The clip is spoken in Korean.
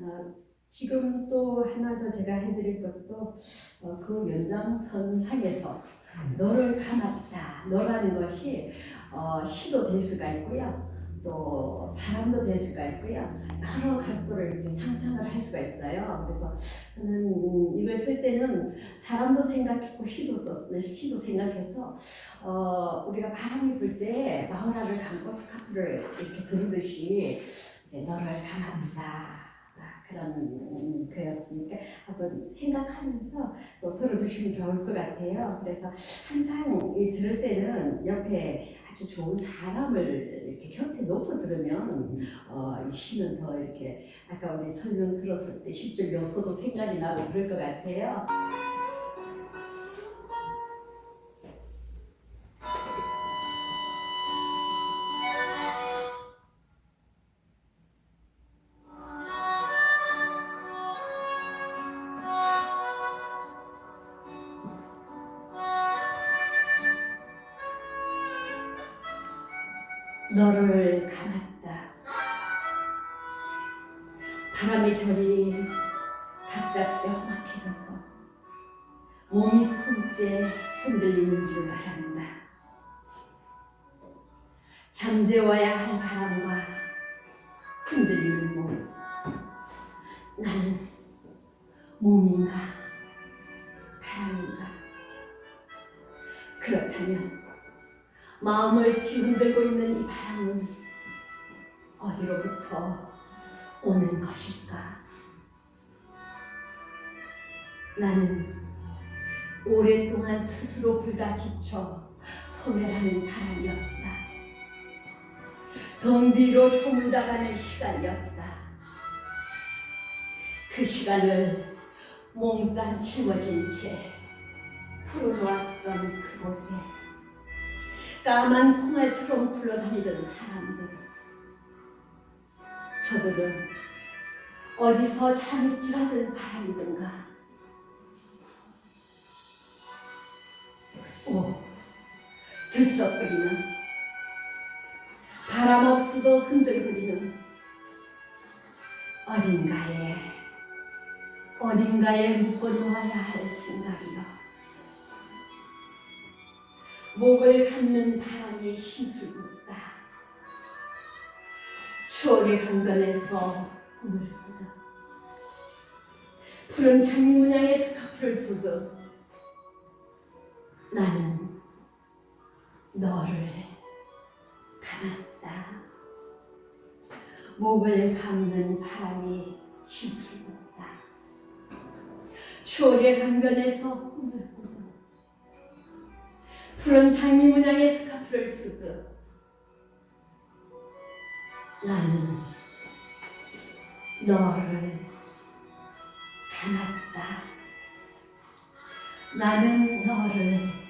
어, 지금 또 하나 더 제가 해드릴 것도 어, 그 연장선상에서 너를 감았다. 너라는 것이 어, 시도 될 수가 있고요. 또 사람도 될 수가 있고요. 여러 각도를 이렇게 상상을 할 수가 있어요. 그래서 저는 음, 이걸 쓸 때는 사람도 생각했고 시도 썼 시도 생각해서 어, 우리가 바람이 불 때 마우라를 감고 스카프를 이렇게 두르듯이 이제 너를 감합니다. 음, 거였으니까 한번 생각하면서 또 들어주시면 좋을 것 같아요. 그래서 항상 이 들을 때는 옆에 아주 좋은 사람을 이렇게 곁에 놓고 들으면 어, 이 시는 더 이렇게 아까 우리 설명 들었을 때 십줄 요소도 생각이 나고 그럴 것 같아요. 너를 감았다. 바람의 결이 갑작스레 험악해져서 몸이 통째 흔들리는 줄 알았다. 잠재워야 할 바람과 흔들리는 몸. 나는 몸인가 바람인가? 그렇다면 마음을 뒤흔들고 있는 이 바람은 어디로부터 오는 것일까? 나는 오랫동안 스스로 불다 지쳐 소멸하는 바람이었다. 덩 뒤로 저물다가는 시간이었다. 그 시간을 몽땅 짊어진 채 까만 콩알처럼 굴러다니던 사람들. 저들은 어디서 잠입질하던 바람이던가. 오, 들썩거리는 바람 없이도 흔들거리는 어딘가에 어딘가에 묶어놓아야 할 생각 목을 감는 바람이 힘술붙다. 추억의 강변에서 꿈을 꾸다. 푸른 장미 문양의 스카프를 두고 나는 너를 감았다. 목을 감는 바람이 힘술붙다. 추억의 강변에서 꿈을. 푸른 장미 문양의 스카프를 두고 나는 너를 감았다. 나는 너를